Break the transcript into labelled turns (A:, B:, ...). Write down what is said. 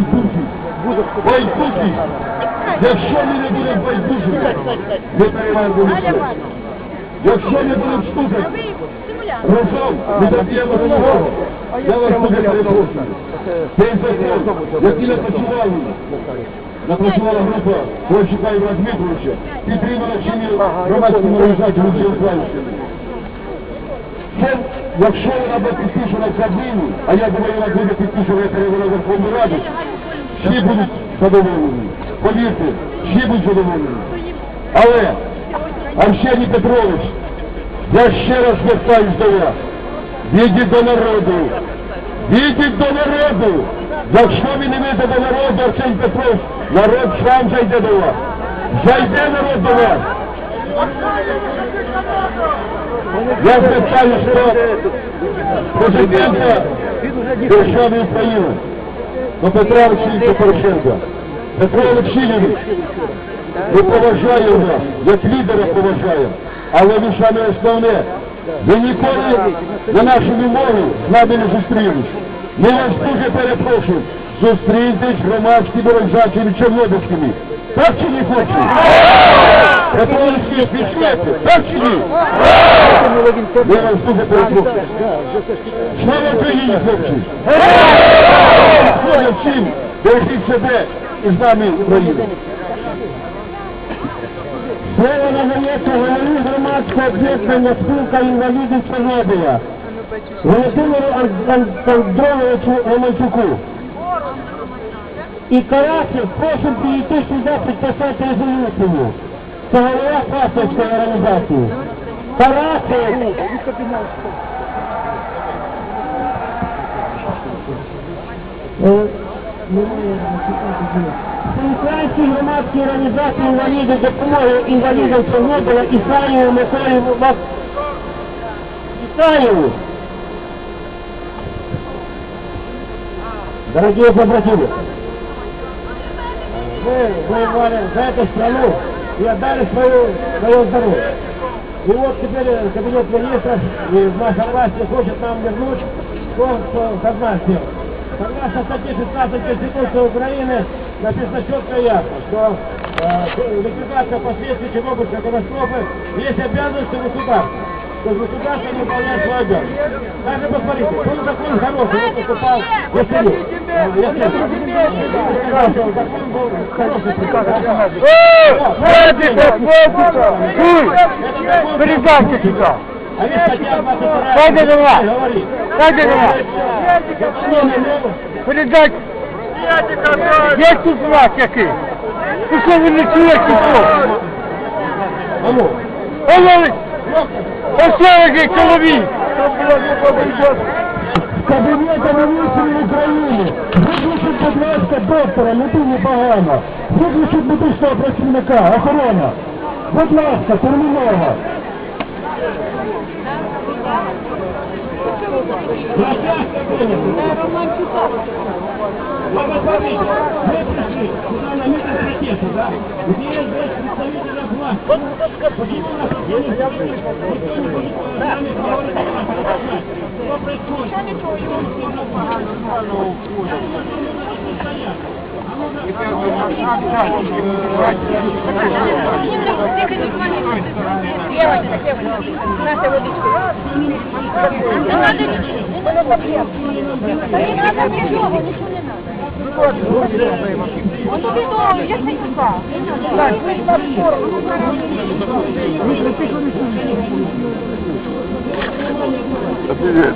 A: байдужість. Байдужість. Якщо ми не будемо байдужими, ми переймаємо вулицю. Якщо не будемо стукати, разом ми доб'ємо свого. Я вас дуже перепрошую. Цей закон, який напрацювали, напрацювала група Бойчука Івана Дмитровича, підтримана чинні громадськими організаціями Михайловичем. Це, якщо вона буде підписана в Кабміні, а я думаю, вона буде підписана Верховну Раду, всі будуть задоволені. Повірте, всі будуть задоволені. Але, Арсеній Петрович, я ще раз звертаюсь до вас. Відіть до народу. Відіть до народу. Якщо ви не вийдете до народу, Арсеній Петрович, народ сам зайде до вас. Зайде народ до вас. Я звертаюсь до президента держави України, до Петра Олексійовича Порошенка. Петро Олексійович, ми поважаємо вас, як лідера поважаємо, але ви саме основне, ви ніколи на нашу вимогу з нами не зустрілись. Ми вас дуже перепрошуємо, зустріньтесь з громадськими організаціями чорнобильськими. Так чи хлопці? Петро Олексійович, відшлете, так чи ні? Ми вас дуже перепрошуємо. Слава Україні, хлопці! Всім! Бережіть себе і з нами Україна! Слово надається голові громадського об'єднання спілка інвалідів Чорнобиля Володимиру Андроновичу Романчуку. І Карасів просимо підійти сюди підписати резолюцію. Це голова Фасовської організації. Карасів! Е, Українські громадські організації інвалідів допомоги інвалідам Чорнобиля Ісаєву Миколі Мак... Исаеву. Дорогие побратимы, мы воевали за эту страну и отдали свое, свое здоровье. И вот теперь кабинет министров и наша власть хочет нам вернуть то, что Казна сделал. Согласно статье 16 Конституции Украины написано четко и ясно, что э, ликвидация последствий Чернобыльской катастрофы есть обязанность государства. То есть государство не выполняет свою обязанность. Даже посмотрите, он закон хороший, он поступал в Ясеню. Э, в Ясеню. Сказал, что закон был хороший.
B: Передайте сюда.
A: 22
B: Дайте два.
A: говорит.
B: Дайте два. Передайте. Є тут знак який? Ви що ви не чуєте що?
A: А ну.
B: Олег! Ось який чоловік!
A: Кабінет міністрів України. Виключіть, будь ласка, доктора, людині погано. Виключіть медичного працівника, охорона. Будь ласка, терміново. Ну, вы смотрите, мы пришли сюда на митинг протеста, да? Где есть представителя власти? Почему нас никто не говорит? Никто не будет с нами говорить, что происходит?
C: Девочка, девочка, наша водичка. Не надо ничего, не надо Да не надо ничего, ничего не надо. Он убедовый, я станюка. Так, вы на сторону.
B: Привіт.